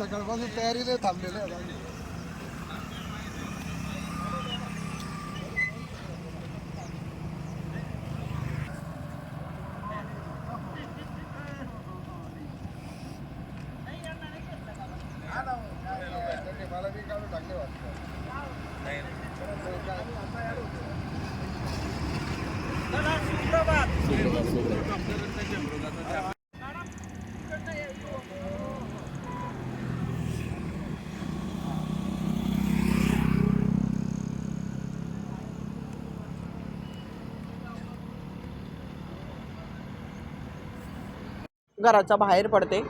सकाळपासून तयारी नाही थांबलेलं आहे मला बी काढून चांगले वाटतं घराच्या बाहेर पडते.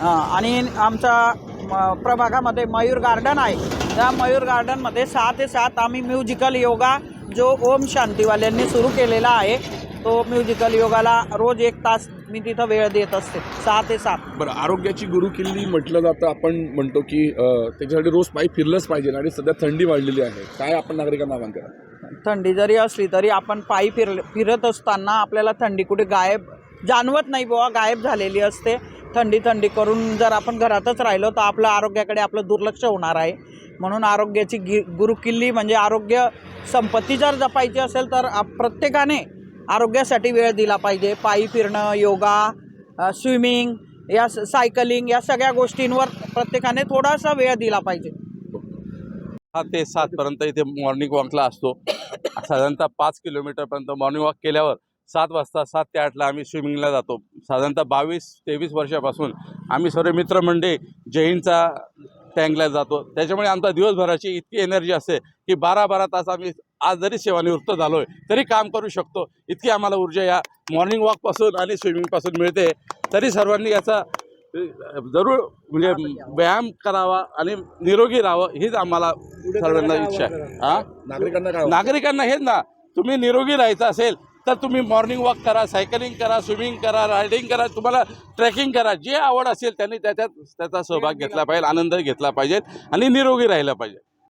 आणि आमच्या प्रभागामध्ये मयूर गार्डन आहे. त्या मयूर गार्डनमध्ये सहा ते सात आम्ही म्युझिकल योगा जो ओम शांतीवाल्यांनी सुरू केलेला आहे तो म्युझिकल योगाला रोज एक तास मी तिथं वेळ देत असते सहा ते सात. बरं आरोग्याची गुरुकिल्ली म्हटलं जातं आपण म्हणतो की त्याच्यासाठी रोज पायी फिरलंच पाहिजे आणि सध्या थंडी वाढलेली आहे. काय आपण नागरिकांना आवाहन करा थंडी जरी असली तरी आपण पायी फिर फिरत असताना आपल्याला थंडी कुठे गायब जाणवत नाही बुवा गायब झालेली असते. थंडी थंडी करून जर आपण घरातच राहिलो तर आपलं आरोग्याकडे आपलं दुर्लक्ष होणार आहे. म्हणून आरोग्याची गि गुरुकिल्ली म्हणजे आरोग्य संपत्ती जर जपायची असेल तर आप- प्रत्येकाने आरोग्यासाठी वेळ दिला पाहिजे. पायी फिरणं योगा स्विमिंग या स- सायकलिंग या सगळ्या गोष्टींवर प्रत्येकाने थोडासा वेळ दिला पाहिजे. सहा ते सातपर्यंत इथे मॉर्निंग वॉकला असतो. साधारणतः पाच किलोमीटरपर्यंत मॉर्निंग वॉक केल्यावर सात वाजता सात ते आठला आम्ही स्विमिंगला जातो. साधारणतः बावीस तेवीस वर्षापासून आम्ही सर्व मित्रमंडळी जैनचा टँकला जातो. त्याच्यामुळे आमचा दिवसभराची इतकी एनर्जी असते की बारा बारा तास आम्ही आज जरी सेवानिवृत्त झालो आहे तरी काम करू शकतो. इतकी आम्हाला ऊर्जा या मॉर्निंग वॉकपासून आणि स्विमिंगपासून मिळते. तरी सर्वांनी याचा जरूर म्हणजे व्यायाम करावा आणि निरोगी राहावं हीच आम्हाला सर्वांना इच्छा आहे. हा? नागरिकांना नागरिकांना हेच ना. तुम्ही निरोगी राहायचं असेल तर तुम्ही मॉर्निंग वॉक करा सायकलिंग करा स्विमिंग करा रायडिंग करा तुम्हाला ट्रेकिंग करा जे आवड असेल त्यांनी त्याच्यात त्याचा सहभाग घेतला पाहिजे आनंद घेतला पाहिजे आणि निरोगी राहिला पाहिजे.